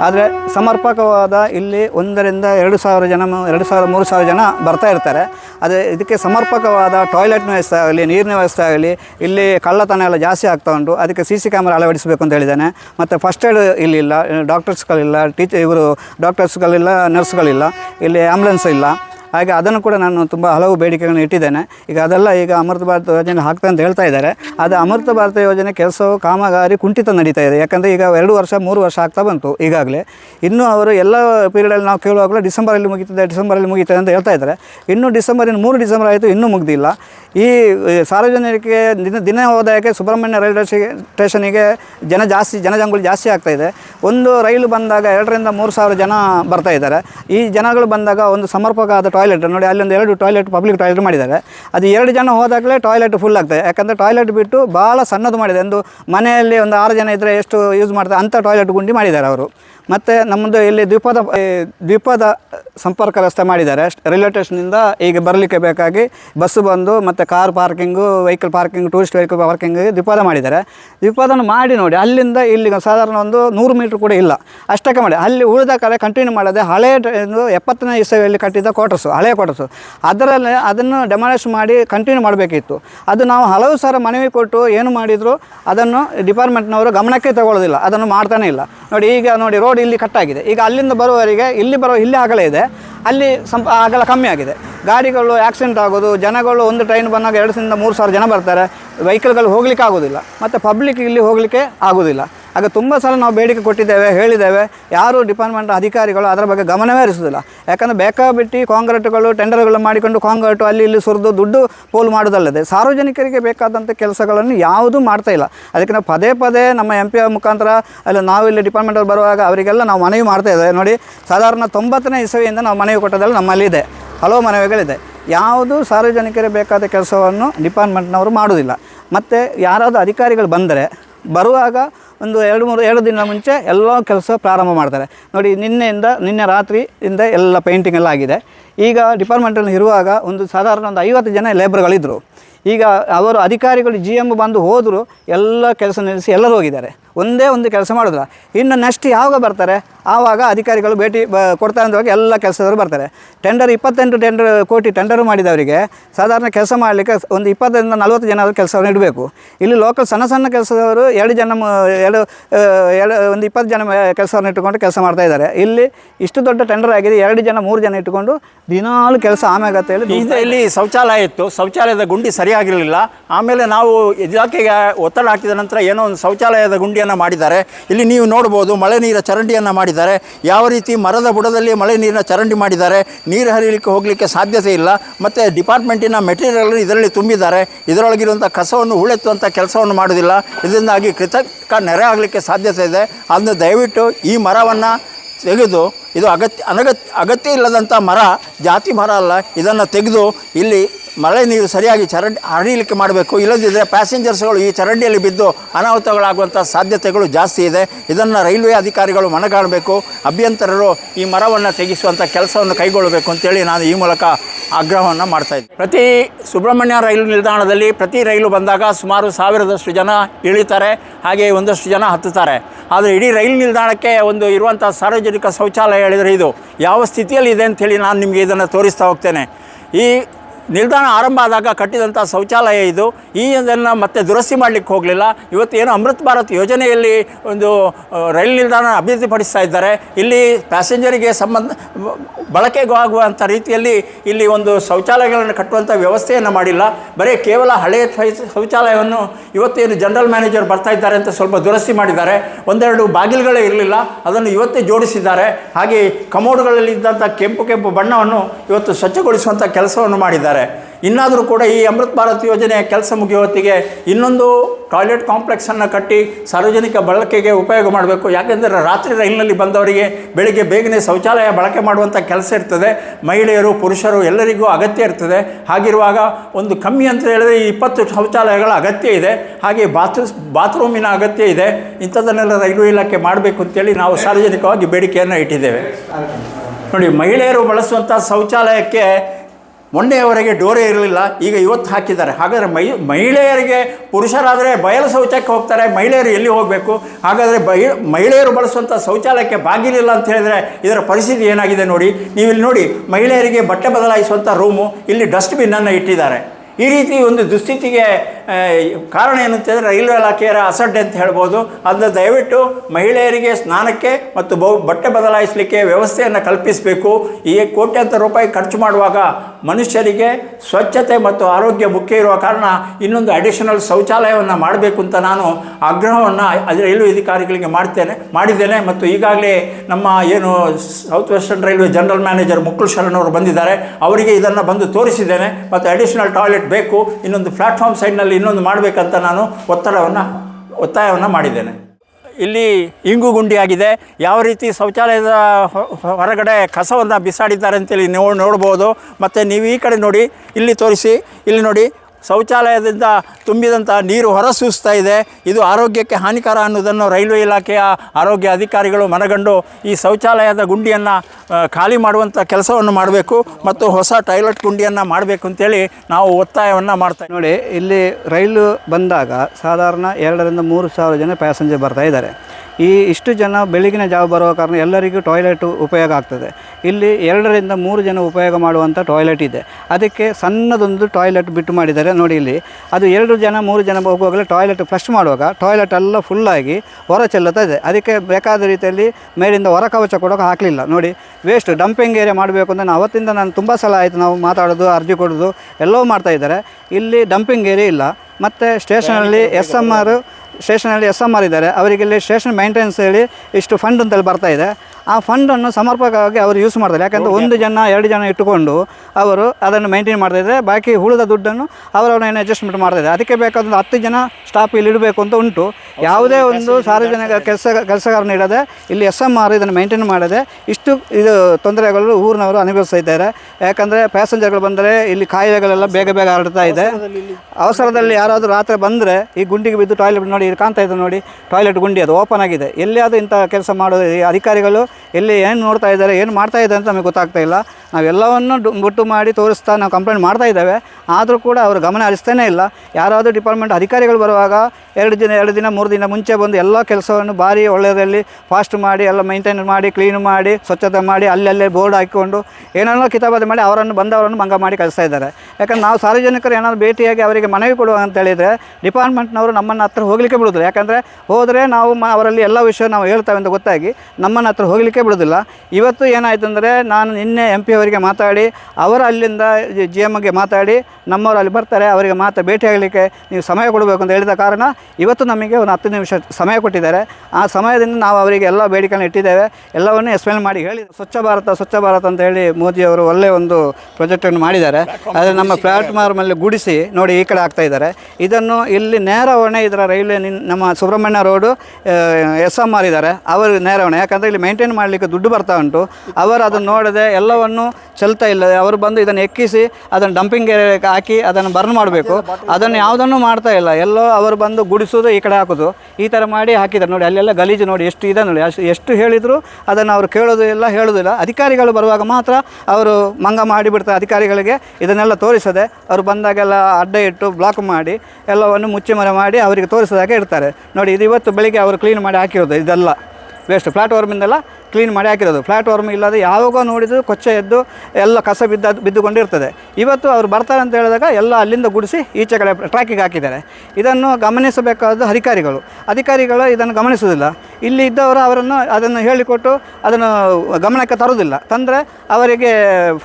ಆದರೆ ಸಮರ್ಪಕವಾದ ಇಲ್ಲಿ ಒಂದರಿಂದ ಎರಡು ಸಾವಿರ ಜನ, ಎರಡು ಸಾವಿರ, ಮೂರು ಸಾವಿರ ಜನ ಬರ್ತಾ ಇರ್ತಾರೆ. ಅದೇ ಇದಕ್ಕೆ ಸಮರ್ಪಕವಾದ ಟಾಯ್ಲೆಟ್ನ ವ್ಯವಸ್ಥೆ ಆಗಲಿ, ನೀರಿನ ವ್ಯವಸ್ಥೆ ಆಗಲಿ, ಇಲ್ಲಿ ಕಳ್ಳತನ ಎಲ್ಲ ಜಾಸ್ತಿ ಆಗ್ತಾ ಉಂಟು. ಅದಕ್ಕೆ ಸಿ ಸಿ ಕ್ಯಾಮ್ರಾ ಅಳವಡಿಸಬೇಕು ಅಂತ ಹೇಳಿದ್ದಾನೆ. ಮತ್ತು ಫಸ್ಟ್ ಏಡ್ ಇಲ್ಲಿಲ್ಲ ಡಾಕ್ಟರ್ಸ್ಗಳಿಲ್ಲ ಟೀಚರ್ ಇವರು ಡಾಕ್ಟರ್ಸ್ಗಳಿಲ್ಲ ನರ್ಸ್ಗಳಿಲ್ಲ ಇಲ್ಲಿ ಆ್ಯಂಬುಲೆನ್ಸ್ ಇಲ್ಲ. ಹಾಗೆ ಅದನ್ನು ಕೂಡ ನಾನು ತುಂಬ ಹಲವು ಬೇಡಿಕೆಗಳನ್ನು ಇಟ್ಟಿದ್ದೇನೆ. ಈಗ ಅದೆಲ್ಲ ಈಗ ಅಮೃತ ಭಾರತ ಯೋಜನೆ ಹಾಕ್ತಾ ಅಂತ ಹೇಳ್ತಾ ಇದ್ದಾರೆ. ಅದು ಅಮೃತ ಭಾರತ ಯೋಜನೆ ಕೆಲಸವು ಕಾಮಗಾರಿ ಕುಂಠಿತ ನಡೀತಾ ಇದೆ. ಯಾಕಂದರೆ ಈಗ ಎರಡು ವರ್ಷ, ಮೂರು ವರ್ಷ ಆಗ್ತಾ ಬಂತು ಈಗಾಗಲೇ. ಇನ್ನೂ ಅವರು ಎಲ್ಲ ಪೀರಿಯಡಲ್ಲಿ ನಾವು ಕೇಳುವಾಗಲೂ ಡಿಸೆಂಬರಲ್ಲಿ ಮುಗೀತದೆ ಡಿಸೆಂಬರಲ್ಲಿ ಮುಗೀತದೆ ಅಂತ ಹೇಳ್ತಾ ಇದ್ದಾರೆ. ಇನ್ನೂ ಇನ್ನು ಮೂರು ಡಿಸೆಂಬರ್ ಆಯಿತು, ಇನ್ನೂ ಮುಗ್ದಿಲ್ಲ. ಈ ಸಾರ್ವಜನಿಕರಿಗೆ ದಿನ ದಿನ ಹೋದಾಗೆ ಸುಬ್ರಹ್ಮಣ್ಯ ರೈಲ್ವೆ ಸ್ಟೇ- ಸ್ಟೇಷನಿಗೆ ಜನ ಜಾಸ್ತಿ ಜನಜಂಗುಳಿ ಜಾಸ್ತಿ ಆಗ್ತಾ ಇದೆ. ಒಂದು ರೈಲು ಬಂದಾಗ ಎರಡರಿಂದ ಮೂರು ಸಾವಿರ ಜನ ಬರ್ತಾ ಇದ್ದಾರೆ. ಈ ಜನಗಳು ಬಂದಾಗ ಒಂದು ಸಮರ್ಪಕ ಆದ ಟಾಯ್ಲೆಟ್, ನೋಡಿ ಅಲ್ಲೊಂದು ಎರಡು ಟಾಯ್ಲೆಟ್, ಪಬ್ಲಿಕ್ ಟಾಯ್ಲೆಟ್ ಮಾಡಿದ್ದಾರೆ. ಅದು ಎರಡು ಜನ ಹೋದಾಗಲೇ ಟಾಯ್ಲೆಟ್ ಫುಲ್ ಆಗ್ತದೆ ಯಾಕಂದರೆ ಟಾಯ್ಲೆಟ್ ಬಿಟ್ಟು ಭಾಳ ಸಣ್ಣದು ಮಾಡಿದೆ. ಒಂದು ಮನೆಯಲ್ಲಿ ಒಂದು ಆರು ಜನ ಇದ್ದರೆ ಎಷ್ಟು ಯೂಸ್ ಮಾಡ್ತಾರೆ ಅಂಥ ಟಾಯ್ಲೆಟ್ ಗುಂಡಿ ಮಾಡಿದ್ದಾರೆ ಅವರು. ಮತ್ತು ನಮ್ಮದು ಇಲ್ಲಿ ದ್ವಿಪದ ದ್ವೀಪದ ಸಂಪರ್ಕ ರಸ್ತೆ ಮಾಡಿದ್ದಾರೆ. ರೈಲ್ವೆ ಸ್ಟೇಷನಿಂದ ಈಗ ಬರಲಿಕ್ಕೆ ಬೇಕಾಗಿ ಬಸ್ಸು ಬಂದು ಮತ್ತು car parking vehicle parking tourist vehicle parking ದ್ವಿಪದ ಮಾಡಿದ್ದಾರೆ. ದ್ವೀಪದನ್ನು ಮಾಡಿ ನೋಡಿ, ಅಲ್ಲಿಂದ ಇಲ್ಲಿಗೆ ಸಾಧಾರಣ ಒಂದು ನೂರು ಮೀಟ್ರ್ ಕೂಡ ಇಲ್ಲ. ಅಷ್ಟಕ್ಕೆ ಮಾಡಿ, ಅಲ್ಲಿ ಉಳಿದ ಕಡೆ ಕಂಟಿನ್ಯೂ ಮಾಡದೆ ಹಳೆಯ ಎಪ್ಪತ್ತನೇ ಇಸವಿಯಲ್ಲಿ ಕಟ್ಟಿದ ಕ್ವಾರ್ಟರ್ಸು ಹಳೆಯ ಕ್ವಾರ್ಟರ್ಸು ಅದರಲ್ಲಿ ಅದನ್ನು ಡೆಮಾಲಿಷ್ ಮಾಡಿ ಕಂಟಿನ್ಯೂ ಮಾಡಬೇಕಿತ್ತು. ಅದು ನಾವು ಹಲವು ಸಾರ ಮನವಿ ಕೊಟ್ಟು ಏನು ಮಾಡಿದರೂ, ಅದನ್ನು ಡಿಪಾರ್ಟ್ಮೆಂಟ್ನವರು ಗಮನಕ್ಕೆ ತಗೊಳ್ಳೋದಿಲ್ಲ, ಅದನ್ನು ಮಾಡ್ತಾನೆ ಇಲ್ಲ. ನೋಡಿ, ಈಗ ನೋಡಿ, ರೋಡ್ ಇಲ್ಲಿ ಕಟ್ಟಾಗಿದೆ ಈಗ ಅಲ್ಲಿಂದ ಬರುವವರಿಗೆ ಇಲ್ಲಿ ಬರೋ ಇಲ್ಲಿ ಅಗಲ ಇದೆ. ಅಲ್ಲಿ ಸಂಪ ಅಗಲ ಕಮ್ಮಿ ಆಗಿದೆ. ಗಾಡಿಗಳು ಆಕ್ಸಿಡೆಂಟ್ ಆಗೋದು, ಜನಗಳು ಒಂದು ಟ್ರೈನ್ ಬಂದಾಗ ಎರಡು ಸಾವಿರದಿಂದ ಮೂರು ಸಾವಿರ ಜನ ಬರ್ತಾರೆ. ವೆಹಿಕಲ್ಗಳು ಹೋಗ್ಲಿಕ್ಕೆ ಆಗೋದಿಲ್ಲ. ಮತ್ತು ಪಬ್ಲಿಕ್ ಇಲ್ಲಿ ಹೋಗಲಿಕ್ಕೆ ಆಗೋದಿಲ್ಲ. ಆಗ ತುಂಬ ಸಲ ನಾವು ಬೇಡಿಕೆ ಕೊಟ್ಟಿದ್ದೇವೆ, ಹೇಳಿದ್ದೇವೆ. ಯಾರು ಡಿಪಾರ್ಟ್ಮೆಂಟ್ ಅಧಿಕಾರಿಗಳು ಅದರ ಬಗ್ಗೆ ಗಮನವೇ ಹರಿಸೋದಿಲ್ಲ ಯಾಕಂದರೆ ಬೇಕಾಬಿಟ್ಟು ಕಾಂಗ್ರೆಟ್ಗಳು ಟೆಂಡರ್ಗಳು ಮಾಡಿಕೊಂಡು ಕಾಂಗ್ರೆಟು ಅಲ್ಲಿ ಇಲ್ಲಿ ಸುರಿದು ದುಡ್ಡು ಪೋಲು ಮಾಡೋದಲ್ಲದೆ ಸಾರ್ವಜನಿಕರಿಗೆ ಬೇಕಾದಂಥ ಕೆಲಸಗಳನ್ನು ಯಾವುದೂ ಮಾಡ್ತಾ ಇಲ್ಲ. ಅದಕ್ಕೆ ನಾವು ಪದೇ ಪದೇ ನಮ್ಮ ಎಂ ಪಿ ಮುಖಾಂತರ ಅಲ್ಲಿ ನಾವು ಇಲ್ಲಿ ಡಿಪಾರ್ಟ್ಮೆಂಟಲ್ಲಿ ಬರುವಾಗ ಅವರಿಗೆಲ್ಲ ನಾವು ಮನವಿ ಮಾಡ್ತಾ ಇದ್ದೇವೆ. ನೋಡಿ, ಸಾಧಾರಣ ತೊಂಬತ್ತನೇ ಇಸವಿಯಿಂದ ನಾವು ಮನವಿ ಕೊಟ್ಟದಲ್ಲಿ ನಮ್ಮಲ್ಲಿದೆ ಹಲವು ಮನವಿಗಳಿದೆ. ಯಾವುದು ಸಾರ್ವಜನಿಕರಿಗೆ ಬೇಕಾದ ಕೆಲಸವನ್ನು ಡಿಪಾರ್ಟ್ಮೆಂಟ್ನವರು ಮಾಡೋದಿಲ್ಲ ಮತ್ತು ಯಾರಾದರೂ ಅಧಿಕಾರಿಗಳು ಬಂದರೆ, ಬರುವಾಗ ಒಂದು ಎರಡು ಮೂರು, ಎರಡು ದಿನ ಮುಂಚೆ ಎಲ್ಲ ಕೆಲಸ ಪ್ರಾರಂಭ ಮಾಡ್ತಾರೆ. ನೋಡಿ, ನಿನ್ನೆಯಿಂದ, ನಿನ್ನೆ ರಾತ್ರಿಯಿಂದ ಎಲ್ಲ ಪೇಂಟಿಂಗ್ ಎಲ್ಲ ಆಗಿದೆ. ಈಗ ಡಿಪಾರ್ಟ್ಮೆಂಟಲ್ಲಿ ಇರುವಾಗ ಒಂದು ಸಾಧಾರಣ ಒಂದು ಐವತ್ತು ಜನ ಲೇಬರ್ಗಳಿದ್ದರು ಈಗ ಅವರು ಅಧಿಕಾರಿಗಳು ಜಿ ಎಂ ಬಂದು ಹೋದರೂ, ಎಲ್ಲ ಕೆಲಸ ನಿಲ್ಲಿಸಿ ಎಲ್ಲರೂ ಹೋಗಿದ್ದಾರೆ. ಒಂದೇ ಒಂದು ಕೆಲಸ ಮಾಡೋದಿಲ್ಲ. ಇನ್ನು ನೆಕ್ಸ್ಟ್ ಯಾವಾಗ ಬರ್ತಾರೆ? ಆವಾಗ ಅಧಿಕಾರಿಗಳು ಭೇಟಿ ಬ, ಕೊಡ್ತಾರೆ ಅಂದಾಗ ಎಲ್ಲ ಕೆಲಸದವರು ಬರ್ತಾರೆ. ಟೆಂಡರ್ ಇಪ್ಪತ್ತೆಂಟು ಟೆಂಡರ್ ಕೋಟಿ ಟೆಂಡರ್ ಮಾಡಿದವರಿಗೆ ಸಾಧಾರಣ ಕೆಲಸ ಮಾಡಲಿಕ್ಕೆ ಒಂದು ಇಪ್ಪತ್ತರಿಂದ ನಲ್ವತ್ತು ಜನ ಕೆಲಸವನ್ನು ಇಡಬೇಕು. ಇಲ್ಲಿ ಲೋಕಲ್ ಸಣ್ಣ ಸಣ್ಣ ಕೆಲಸದವರು ಎರಡು ಜನ, ಎರಡು ಎರಡು, ಒಂದು ಇಪ್ಪತ್ತು ಜನ ಕೆಲಸವನ್ನು ಇಟ್ಟುಕೊಂಡು ಕೆಲಸ ಮಾಡ್ತಾ ಇದ್ದಾರೆ. ಇಲ್ಲಿ ಇಷ್ಟು ದೊಡ್ಡ ಟೆಂಡರ್ ಆಗಿದೆ, ಎರಡು ಜನ, ಮೂರು ಜನ ಇಟ್ಟುಕೊಂಡು ದಿನಾಲು ಕೆಲಸ ಆಮೇಲೆ ಅಂತ ಹೇಳಿ ಇಲ್ಲಿ ಶೌಚಾಲಯ ಇತ್ತು. ಶೌಚಾಲಯದ ಗುಂಡಿ ಸರಿಯಾಗಿರಲಿಲ್ಲ. ಆಮೇಲೆ ನಾವು ಇಲಾಖೆಗೆ ಒತ್ತಡ ಹಾಕಿದ ನಂತರ ಏನೋ ಒಂದು ಶೌಚಾಲಯದ ಗುಂಡಿಯನ್ನು ಮಾಡಿದ್ದಾರೆ. ಇಲ್ಲಿ ನೀವು ನೋಡ್ಬೋದು ಮಳೆ ನೀರ ಚರಂಡಿಯನ್ನು ಮಾಡಿದ್ದಾರೆ. ಯಾವ ರೀತಿ ಮರದ ಬುಡದಲ್ಲಿ ಮಳೆ ನೀರಿನ ಚರಂಡಿ ಮಾಡಿದ್ದಾರೆ. ನೀರು ಹರಿಯಲಿಕ್ಕೆ ಹೋಗಲಿಕ್ಕೆ ಸಾಧ್ಯತೆ ಇಲ್ಲ. ಮತ್ತು ಡಿಪಾರ್ಟ್ಮೆಂಟಿನ ಮೆಟೀರಿಯಲ್ ಇದರಲ್ಲಿ ತುಂಬಿದ್ದಾರೆ. ಇದರೊಳಗಿರುವಂಥ ಕಸವನ್ನು ಹೂಳೆತ್ತುವಂಥ ಕೆಲಸವನ್ನು ಮಾಡೋದಿಲ್ಲ ಇದರಿಂದಾಗಿ ಕೃತಕ ನೆರೆ ಆಗಲಿಕ್ಕೆ ಸಾಧ್ಯತೆ ಇದೆ. ಅದನ್ನು ದಯವಿಟ್ಟು ಈ ಮರವನ್ನು ತೆಗೆದು ಇದು ಅಗತ್ಯ, ಅನಗತ್ಯ, ಅಗತ್ಯ ಇಲ್ಲದಂಥ ಮರ, ಜಾತಿ ಮರ ಅಲ್ಲ, ಇದನ್ನು ತೆಗೆದು ಇಲ್ಲಿ ಮಳೆ ನೀರು ಸರಿಯಾಗಿ ಚರಂಡಿ ಹರಿಯಲಿಕ್ಕೆ ಮಾಡಬೇಕು. ಇಲ್ಲದಿದ್ದರೆ ಪ್ಯಾಸೆಂಜರ್ಸ್ಗಳು ಈ ಚರಂಡಿಯಲ್ಲಿ ಬಿದ್ದು ಅನಾಹುತಗಳಾಗುವಂಥ ಸಾಧ್ಯತೆಗಳು ಜಾಸ್ತಿ ಇದೆ. ಇದನ್ನು ರೈಲ್ವೆ ಅಧಿಕಾರಿಗಳು ಮನಗಾಣಬೇಕು. ಅಭ್ಯಂತರರು ಈ ಮರವನ್ನು ತೆಗೆಸುವಂಥ ಕೆಲಸವನ್ನು ಕೈಗೊಳ್ಳಬೇಕು ಅಂತೇಳಿ ನಾನು ಈ ಮೂಲಕ ಆಗ್ರಹವನ್ನು ಮಾಡ್ತಾ ಇದ್ದೆ ಪ್ರತಿ ಸುಬ್ರಹ್ಮಣ್ಯ ರೈಲು ನಿಲ್ದಾಣದಲ್ಲಿ ಪ್ರತಿ ರೈಲು ಬಂದಾಗ ಸುಮಾರು ಸಾವಿರದಷ್ಟು ಜನ ಇಳಿತಾರೆ, ಹಾಗೆ ಒಂದಷ್ಟು ಜನ ಹತ್ತುತ್ತಾರೆ. ಆದರೆ ಇಡೀ ರೈಲು ನಿಲ್ದಾಣಕ್ಕೆ ಒಂದು ಇರುವಂಥ ಸಾರ್ವಜನಿಕ ಶೌಚಾಲಯ ಹೇಳಿದರೆ ಇದು ಯಾವ ಸ್ಥಿತಿಯಲ್ಲಿ ಇದೆ ಅಂಥೇಳಿ ನಾನು ನಿಮಗೆ ಇದನ್ನು ತೋರಿಸ್ತಾ ಹೋಗ್ತೇನೆ. ಈ ನಿಲ್ದಾಣ ಆರಂಭ ಆದಾಗ ಕಟ್ಟಿದಂಥ ಶೌಚಾಲಯ ಇದು. ಈ ಇದನ್ನು ಮತ್ತೆ ದುರಸ್ತಿ ಮಾಡಲಿಕ್ಕೆ ಹೋಗಲಿಲ್ಲ. ಇವತ್ತು ಏನು ಅಮೃತ್ ಭಾರತ್ ಯೋಜನೆಯಲ್ಲಿ ಒಂದು ರೈಲು ನಿಲ್ದಾಣ ಅಭಿವೃದ್ಧಿಪಡಿಸ್ತಾ ಇದ್ದಾರೆ. ಇಲ್ಲಿ ಪ್ಯಾಸೆಂಜರಿಗೆ ಸಂಬಂಧ ಬಳಕೆಗಾಗುವಂಥ ರೀತಿಯಲ್ಲಿ ಇಲ್ಲಿ ಒಂದು ಶೌಚಾಲಯಗಳನ್ನು ಕಟ್ಟುವಂಥ ವ್ಯವಸ್ಥೆಯನ್ನು ಮಾಡಿಲ್ಲ. ಬರೀ ಕೇವಲ ಹಳೆಯ ಶೌಚ- ಶೌಚಾಲಯವನ್ನು ಇವತ್ತೇನು ಜನರಲ್ ಮ್ಯಾನೇಜರ್ ಬರ್ತಾ ಇದ್ದಾರೆ ಅಂತ ಸ್ವಲ್ಪ ದುರಸ್ತಿ ಮಾಡಿದ್ದಾರೆ. ಒಂದೆರಡು ಬಾಗಿಲುಗಳೇ ಇರಲಿಲ್ಲ. ಅದನ್ನು ಇವತ್ತೇ ಜೋಡಿಸಿದ್ದಾರೆ. ಹಾಗೆ ಕಮೋಡುಗಳಲ್ಲಿ ಇದ್ದಂಥ ಕೆಂಪು ಕೆಂಪು ಬಣ್ಣವನ್ನು ಇವತ್ತು ಸ್ವಚ್ಛಗೊಳಿಸುವಂಥ ಕೆಲಸವನ್ನು ಮಾಡಿದ್ದಾರೆ. ಇನ್ನಾದರೂ ಕೂಡ ಈ ಅಮೃತ್ ಭಾರತ್ ಯೋಜನೆ ಕೆಲಸ ಮುಗಿಯೋ ಹೊತ್ತಿಗೆ ಇನ್ನೊಂದು ಟಾಯ್ಲೆಟ್ ಕಾಂಪ್ಲೆಕ್ಸನ್ನು ಕಟ್ಟಿ ಸಾರ್ವಜನಿಕ ಬಳಕೆಗೆ ಉಪಯೋಗ ಮಾಡಬೇಕು. ಯಾಕೆಂದರೆ ರಾತ್ರಿ ರೈಲಿನಲ್ಲಿ ಬಂದವರಿಗೆ ಬೆಳಿಗ್ಗೆ ಬೇಗನೆ ಶೌಚಾಲಯ ಬಳಕೆ ಮಾಡುವಂಥ ಕೆಲಸ ಇರ್ತದೆ. ಮಹಿಳೆಯರು, ಪುರುಷರು ಎಲ್ಲರಿಗೂ ಅಗತ್ಯ ಇರ್ತದೆ. ಹಾಗಿರುವಾಗ ಒಂದು ಕಮ್ಮಿ ಅಂತ ಹೇಳಿದ್ರೆ ಇಪ್ಪತ್ತು ಶೌಚಾಲಯಗಳ ಅಗತ್ಯ ಇದೆ. ಹಾಗೆ ಬಾತ್ ಬಾತ್ರೂಮಿನ ಅಗತ್ಯ ಇದೆ. ಇಂಥದ್ದನ್ನೆಲ್ಲ ರೈಲ್ವೆ ಇಲಾಖೆ ಮಾಡಬೇಕು ಅಂತೇಳಿ ನಾವು ಸಾರ್ವಜನಿಕವಾಗಿ ಬೇಡಿಕೆಯನ್ನು ಇಟ್ಟಿದ್ದೇವೆ. ನೋಡಿ, ಮಹಿಳೆಯರು ಬಳಸುವಂಥ ಶೌಚಾಲಯಕ್ಕೆ ಮೊನ್ನೆಯವರೆಗೆ ಡೋರೆ ಇರಲಿಲ್ಲ, ಈಗ ಇವತ್ತು ಹಾಕಿದ್ದಾರೆ. ಹಾಗಾದರೆ ಮೈ, ಮಹಿಳೆಯರಿಗೆ ಪುರುಷರಾದರೆ ಬಯಲು ಶೌಚಕ್ಕೆ ಹೋಗ್ತಾರೆ, ಮಹಿಳೆಯರು ಎಲ್ಲಿ ಹೋಗಬೇಕು? ಹಾಗಾದರೆ ಬಹಿ ಮಹಿಳೆಯರು ಬಳಸುವಂಥ ಶೌಚಾಲಯಕ್ಕೆ ಬಾಗಿಲಿಲ್ಲ ಅಂತ ಹೇಳಿದರೆ ಇದರ ಪರಿಸ್ಥಿತಿ ಏನಾಗಿದೆ ನೋಡಿ. ನೀವು ಇಲ್ಲಿ ನೋಡಿ, ಮಹಿಳೆಯರಿಗೆ ಬಟ್ಟೆ ಬದಲಾಯಿಸುವಂಥ ರೂಮು ಇಲ್ಲಿ ಡಸ್ಟ್ಬಿನ್ನನ್ನು ಇಟ್ಟಿದ್ದಾರೆ. ಈ ರೀತಿ ಒಂದು ದುಸ್ಥಿತಿಗೆ ಕಾರಣ ಏನು ಅಂತಂದರೆ ರೈಲ್ವೆ ಇಲಾಖೆಯರ ಅಸಡ್ಡೆ ಅಂತ ಹೇಳ್ಬೋದು. ಅದನ್ನ ದಯವಿಟ್ಟು ಮಹಿಳೆಯರಿಗೆ ಸ್ನಾನಕ್ಕೆ ಮತ್ತು ಬಹು ಬಟ್ಟೆ ಬದಲಾಯಿಸಲಿಕ್ಕೆ ವ್ಯವಸ್ಥೆಯನ್ನು ಕಲ್ಪಿಸಬೇಕು. ಈ ಕೋಟ್ಯಾಂತರ ರೂಪಾಯಿ ಖರ್ಚು ಮಾಡುವಾಗ ಮನುಷ್ಯರಿಗೆ ಸ್ವಚ್ಛತೆ ಮತ್ತು ಆರೋಗ್ಯ ಮುಖ್ಯ ಇರುವ ಕಾರಣ ಇನ್ನೊಂದು ಅಡಿಷನಲ್ ಶೌಚಾಲಯವನ್ನು ಮಾಡಬೇಕು ಅಂತ ನಾನು ಆಗ್ರಹವನ್ನು ರೈಲ್ವೆ ಅಧಿಕಾರಿಗಳಿಗೆ ಮಾಡ್ತೇನೆ, ಮಾಡಿದ್ದೇನೆ. ಮತ್ತು ಈಗಾಗಲೇ ನಮ್ಮ ಏನು south western railway general manager Mukul Sharan ಅವರು ಬಂದಿದ್ದಾರೆ. ಅವರಿಗೆ ಇದನ್ನು ಬಂದು ತೋರಿಸಿದ್ದೇನೆ. ಮತ್ತು ಅಡಿಷನಲ್ ಟಾಯ್ಲೆಟ್ ಬೇಕು. ಇನ್ನೊಂದು ಪ್ಲಾಟ್ಫಾರ್ಮ್ ಸೈಡ್ನಲ್ಲಿ ಇನ್ನೊಂದು ಮಾಡಬೇಕಂತ ನಾನು ಒತ್ತಡವನ್ನು, ಒತ್ತಾಯವನ್ನು ಮಾಡಿದ್ದೇನೆ. ಇಲ್ಲಿ ಇಂಗು ಗುಂಡಿಯಾಗಿದೆ ಯಾವ ರೀತಿ ಶೌಚಾಲಯದ ಹೊರಗಡೆ ಕಸವನ್ನು ಬಿಸಾಡಿದ್ದಾರೆ ಅಂತೇಳಿ ನೀವು ನೋಡ್ಬೋದು. ಮತ್ತು ನೀವು ಈ ಕಡೆ ನೋಡಿ, ಇಲ್ಲಿ ತೋರಿಸಿ, ಇಲ್ಲಿ ನೋಡಿ. ಶೌಚಾಲಯದಿಂದ ತುಂಬಿದಂಥ ನೀರು ಹೊರಸೂಸ್ತಾ ಇದೆ. ಇದು ಆರೋಗ್ಯಕ್ಕೆ ಹಾನಿಕರ ಅನ್ನೋದನ್ನು ರೈಲ್ವೆ ಇಲಾಖೆಯ ಆರೋಗ್ಯ ಅಧಿಕಾರಿಗಳು ಮನಗಂಡು ಈ ಶೌಚಾಲಯದ ಗುಂಡಿಯನ್ನು ಖಾಲಿ ಮಾಡುವಂಥ ಕೆಲಸವನ್ನು ಮಾಡಬೇಕು ಮತ್ತು ಹೊಸ ಟಾಯ್ಲೆಟ್ ಗುಂಡಿಯನ್ನು ಮಾಡಬೇಕು ಅಂತೇಳಿ ನಾವು ಒತ್ತಾಯವನ್ನು ಮಾಡ್ತಾ ನೋಡಿ, ಇಲ್ಲಿ ರೈಲು ಬಂದಾಗ ಸಾಧಾರಣ ಎರಡರಿಂದ ಮೂರು ಸಾವಿರ ಜನ ಪ್ಯಾಸೆಂಜರ್ ಬರ್ತಾ ಇದ್ದಾರೆ. ಈ ಇಷ್ಟು ಜನ ಬೆಳಗಿನ ಜಾವ ಬರುವ ಕಾರಣ ಎಲ್ಲರಿಗೂ ಟಾಯ್ಲೆಟ್ ಉಪಯೋಗ ಆಗ್ತದೆ. ಇಲ್ಲಿ ಎರಡರಿಂದ ಮೂರು ಜನ ಉಪಯೋಗ ಮಾಡುವಂಥ ಟಾಯ್ಲೆಟ್ ಇದೆ. ಅದಕ್ಕೆ ಸಣ್ಣದೊಂದು ಟಾಯ್ಲೆಟ್ ಬಿಟ್ಟು ಮಾಡಿದ್ದಾರೆ. ನೋಡಿ ಇಲ್ಲಿ, ಅದು ಎರಡು ಜನ, ಮೂರು ಜನ ಹೋಗುವಾಗಲೇ ಟಾಯ್ಲೆಟ್ ಫ್ಲಶ್ ಮಾಡುವಾಗ ಟಾಯ್ಲೆಟ್ ಎಲ್ಲ ಫುಲ್ಲಾಗಿ ಹೊರ ಚೆಲ್ಲುತ್ತಾ ಇದೆ. ಅದಕ್ಕೆ ಬೇಕಾದ ರೀತಿಯಲ್ಲಿ ಮೇಲಿಂದ ಹೊರ ಕವಚ ಕೊಡೋಕೆ ಹಾಕಲಿಲ್ಲ. ನೋಡಿ ವೇಸ್ಟ್ ಡಂಪಿಂಗ್ ಏರಿಯಾ ಮಾಡಬೇಕು ಅಂತ ನಾನು ಅವತ್ತಿಂದ ನಾನು ತುಂಬ ಸಲ ಆಯಿತು ನಾವು ಮಾತಾಡೋದು, ಅರ್ಜಿ ಕೊಡೋದು, ಎಲ್ಲವೂ ಮಾಡ್ತಾಯಿದ್ದಾರೆ ಇಲ್ಲಿ ಡಂಪಿಂಗ್ ಏರಿಯಾ ಇಲ್ಲ. ಮತ್ತು ಸ್ಟೇಷನಲ್ಲಿ ಎಸ್ ಎಂ ಆರು ಸ್ಟೇಷನಲ್ಲಿ ಎಸ್ ಎಂ ಆರ್ ಇದ್ದಾರೆ. ಅವರಿಗೆ ಇಲ್ಲಿ ಸ್ಟೇಷನ್ ಮೇಂಟೆನೆನ್ಸ್ ಹೇಳಿ ಇಷ್ಟು ಫಂಡ್ ಅಂತೇಳಿ ಬರ್ತಾ ಇದೆ. ಆ ಫಂಡನ್ನು ಸಮರ್ಪಕವಾಗಿ ಅವರು ಯೂಸ್ ಮಾಡ್ತಾರೆ. ಯಾಕಂದರೆ ಒಂದು ಜನ ಎರಡು ಜನ ಇಟ್ಟುಕೊಂಡು ಅವರು ಅದನ್ನು ಮೇಂಟೈನ್ ಮಾಡ್ತಾ ಇದ್ದಾರೆ ಬಾಕಿ ಉಳಿದ ದುಡ್ಡನ್ನು ಅವರು ಏನು ಅಡ್ಜಸ್ಟ್ಮೆಂಟ್ ಮಾಡ್ತಾ ಇದ್ದಾರೆ ಅದಕ್ಕೆ ಬೇಕಾದ ಹತ್ತು ಜನ ಸ್ಟಾಫ್ ಇಲ್ಲಿ ಇಡಬೇಕು ಅಂತ ಉಂಟು. ಯಾವುದೇ ಒಂದು ಸಾರ್ವಜನಿಕ ಕೆಲಸ ಕೆಲಸಗಾರನ ಇಡದೆ ಇಲ್ಲಿ ಎಸ್ ಎಂ ಆರ್ ಇದನ್ನು ಮೇಂಟೈನ್ ಮಾಡದೆ ಇಷ್ಟು ಇದು ತೊಂದರೆಗಳು ಊರಿನವರು ಅನುಭವಿಸ್ತಾ ಇದ್ದಾರೆ. ಯಾಕಂದರೆ ಪ್ಯಾಸೆಂಜರ್ಗಳು ಬಂದರೆ ಇಲ್ಲಿ ಕಾಯಿಲೆಗಳೆಲ್ಲ ಬೇಗ ಬೇಗ ಹರಡ್ತಾ ಇದೆ. ಅವಸರದಲ್ಲಿ ಯಾರಾದರೂ ರಾತ್ರಿ ಬಂದರೆ ಈ ಗುಂಡಿಗೆ ಬಿದ್ದು ಟಾಯ್ಲೆಟ್ ನೋಡಿ ಕಾಣ್ತಾ ಇದೆ ನೋಡಿ ಟಾಯ್ಲೆಟ್ ಗುಂಡಿ ಅದು ಓಪನ್ ಆಗಿದೆ. ಎಲ್ಲಿಯಾದರೂ ಇಂಥ ಕೆಲಸ ಮಾಡೋ ಅಧಿಕಾರಿಗಳು ಎಲ್ಲಿ ಏನು ನೋಡ್ತಾ ಇದ್ದಾರೆ, ಏನು ಮಾಡ್ತಾ ಇದ್ದಾರೆ ಅಂತ ನಮಗೆ ಗೊತ್ತಾಗ್ತಾ ಇಲ್ಲ. ನಾವೆಲ್ಲವನ್ನು ಬೊಟ್ಟು ಮಾಡಿ ತೋರಿಸ್ತಾ ನಾವು ಕಂಪ್ಲೇಂಟ್ ಮಾಡ್ತಾ ಇದ್ದೇವೆ. ಆದರೂ ಕೂಡ ಅವರು ಗಮನ ಹರಿಸ್ತಾನೇ ಇಲ್ಲ. ಯಾರಾದರೂ ಡಿಪಾರ್ಟ್ಮೆಂಟ್ ಅಧಿಕಾರಿಗಳು ಬರುವಾಗ ಎರಡು ದಿನ ಎರಡು ದಿನ, ಮೂರು ದಿನ ಮುಂಚೆ ಬಂದು ಎಲ್ಲ ಕೆಲಸವನ್ನು ಭಾರಿ ಒಳ್ಳೆಯದಲ್ಲಿ ಫಾಸ್ಟ್ ಮಾಡಿ, ಎಲ್ಲ ಮೈಂಟೈನ್ ಮಾಡಿ ಕ್ಲೀನ್ ಮಾಡಿ, ಸ್ವಚ್ಛತೆ ಮಾಡಿ, ಅಲ್ಲಲ್ಲೇ ಬೋರ್ಡ್ ಹಾಕಿಕೊಂಡು ಏನೇನೋ ಕಿತಾಬಾದ ಮಾಡಿ ಅವರನ್ನು, ಬಂದವರನ್ನು ಭಂಗ ಮಾಡಿ ಕಳಿಸ್ತಾ ಇದ್ದಾರೆ. ಯಾಕಂದ್ರೆ ನಾವು ಸಾರ್ವಜನಿಕರು ಏನಾದರೂ ಭೇಟಿಯಾಗಿ ಅವರಿಗೆ ಮನವಿ ಕೊಡುವ ಅಂತ ಹೇಳಿದರೆ ಡಿಪಾರ್ಟ್ಮೆಂಟ್ನವರು ನಮ್ಮನ್ನು ಹತ್ರ ಹೋಗಲಿಕ್ಕೆ ಬಿಡೋದಿಲ್ಲ. ಯಾಕಂದರೆ ಹೋದರೆ ನಾವು ಅವರಲ್ಲಿ ಎಲ್ಲ ವಿಷಯ ನಾವು ಹೇಳ್ತೇವೆ ಅಂತ ಗೊತ್ತಾಗಿ ನಮ್ಮನ್ನು ಹತ್ರ ಹೋಗಲಿಕ್ಕೆ ಬಿಡೋದಿಲ್ಲ. ಇವತ್ತು ಏನಾಯಿತು ಅಂದರೆ ನಾನು ನಿನ್ನೆ ಎಂ ಪಿ ಅವರಿಗೆ ಮಾತಾಡಿ, ಅವರ ಅಲ್ಲಿಂದ ಜಿ ಎಮ್ಗೆ ಮಾತಾಡಿ, ನಮ್ಮವರು ಅಲ್ಲಿ ಬರ್ತಾರೆ, ಅವರಿಗೆ ಮಾತ್ರ ಭೇಟಿಯಾಗಲಿಕ್ಕೆ ನೀವು ಸಮಯ ಕೊಡಬೇಕು ಅಂತ ಹೇಳಿದ ಕಾರಣ ಇವತ್ತು ನಮಗೆ ಒಂದು ಹತ್ತು ನಿಮಿಷ ಸಮಯ ಕೊಟ್ಟಿದ್ದಾರೆ. ಆ ಸಮಯದಿಂದ ನಾವು ಅವರಿಗೆ ಎಲ್ಲ ಬೇಡಿಕೆಗಳನ್ನ ಇಟ್ಟಿದ್ದೇವೆ. ಎಲ್ಲವನ್ನೂ ಎಕ್ಸ್ಪ್ಲೇನ್ ಮಾಡಿ ಹೇಳಿ, ಸ್ವಚ್ಛ ಭಾರತ ಸ್ವಚ್ಛ ಭಾರತ ಅಂತ ಹೇಳಿ ಮೋದಿಯವರು ಒಳ್ಳೆಯ ಒಂದು ಪ್ರಾಜೆಕ್ಟನ್ನು ಮಾಡಿದ್ದಾರೆ. ಆದರೆ ನಮ್ಮ ಪ್ಲಾಟ್ಫಾರ್ಮಲ್ಲಿ ಗುಡಿಸಿ ನೋಡಿ ಈ ಕಡೆ ಆಗ್ತಾ ಇದ್ದಾರೆ. ಇದನ್ನು ಇಲ್ಲಿ ನೇರ ಹೊಣೆ ಇದರ ರೈಲ್ವೆ ನಮ್ಮ Subrahmanya road S M R ಇದ್ದಾರೆ. ಅವರು ಹೊಣೆ ಯಾಕಂದರೆ ಇಲ್ಲಿ ಮೇಂಟೈನ್ ಮಾಡಲಿಕ್ಕೆ ದುಡ್ಡು ಬರ್ತಾ ಉಂಟು. ಅವರು ಅದನ್ನು ನೋಡದೆ ಎಲ್ಲವನ್ನು ಚೆಲ್ತಾ ಇಲ್ಲ. ಅವರು ಬಂದು ಇದನ್ನು ಎಕ್ಕಿಸಿ, ಅದನ್ನು ಡಂಪಿಂಗ್ ಏರಿಯಾಕ್ಕೆ ಹಾಕಿ, ಅದನ್ನು ಬರ್ನ್ ಮಾಡಬೇಕು. ಅದನ್ನು ಯಾವುದನ್ನು ಮಾಡ್ತಾ ಇಲ್ಲ. ಎಲ್ಲೋ ಅವರು ಬಂದು ಗುಡಿಸೋದು, ಈ ಕಡೆ ಹಾಕೋದು. ಈ ಥರ ಮಾಡಿ ಹಾಕಿದ್ದಾರೆ. ನೋಡಿ, ಅಲ್ಲೆಲ್ಲ ಗಲೀಜು ನೋಡಿ, ಎಷ್ಟು ಇದೆ ನೋಡಿ. ಅಷ್ಟು, ಎಷ್ಟು ಹೇಳಿದರೂ ಅದನ್ನು ಅವರು ಕೇಳೋದು ಇಲ್ಲ, ಹೇಳೋದಿಲ್ಲ. ಅಧಿಕಾರಿಗಳು ಬರುವಾಗ ಮಾತ್ರ ಅವರು ಮಂಗ ಮಾಡಿಬಿಡ್ತಾರೆ ಅಧಿಕಾರಿಗಳಿಗೆ. ಇದನ್ನೆಲ್ಲ ತೋರಿಸದೆ ಅವರು ಬಂದಾಗೆಲ್ಲ ಅಡ್ಡ ಇಟ್ಟು ಬ್ಲಾಕ್ ಮಾಡಿ, ಎಲ್ಲವನ್ನು ಮುಚ್ಚಿ ಮರೆ ಮಾಡಿ ಅವರಿಗೆ ತೋರಿಸೋದಾಗೆ ಇಡ್ತಾರೆ ನೋಡಿ, ಇದು ಇವತ್ತು ಬೆಳಿಗ್ಗೆ ಅವರು ಕ್ಲೀನ್ ಮಾಡಿ ಹಾಕಿರೋದು, ಇದೆಲ್ಲ. ವೇಸ್ಟ್ ಫ್ಲಾಟ್ಫಾರ್ಮಿಂದೆಲ್ಲ ಕ್ಲೀನ್ ಮಾಡಿ ಹಾಕಿರೋದು. ಪ್ಲಾಟ್ಫಾರ್ಮ್ ಇಲ್ಲದೆ ಯಾವಾಗ ನೋಡಿದ್ರು ಕೊಚ್ಚೆ ಎದ್ದು ಎಲ್ಲ ಕಸ ಬಿದ್ದ ಬಿದ್ದುಕೊಂಡಿರ್ತದೆ. ಇವತ್ತು ಅವರು ಬರ್ತಾರೆ ಅಂತ ಹೇಳಿದಾಗ ಎಲ್ಲ ಅಲ್ಲಿಂದ ಗುಡಿಸಿ ಈಚೆ ಕಡೆ ಟ್ರ್ಯಾಕಿಗೆ ಹಾಕಿದ್ದಾರೆ. ಇದನ್ನು ಗಮನಿಸಬೇಕಾದ ಅಧಿಕಾರಿಗಳು. ಅಧಿಕಾರಿಗಳು ಇದನ್ನು ಗಮನಿಸುವುದಿಲ್ಲ. ಇಲ್ಲಿ ಇದ್ದವರು ಅವರನ್ನು ಅದನ್ನು ಹೇಳಿಕೊಟ್ಟು ಅದನ್ನು ಗಮನಕ್ಕೆ ತರುವುದಿಲ್ಲ. ತಂದರೆ ಅವರಿಗೆ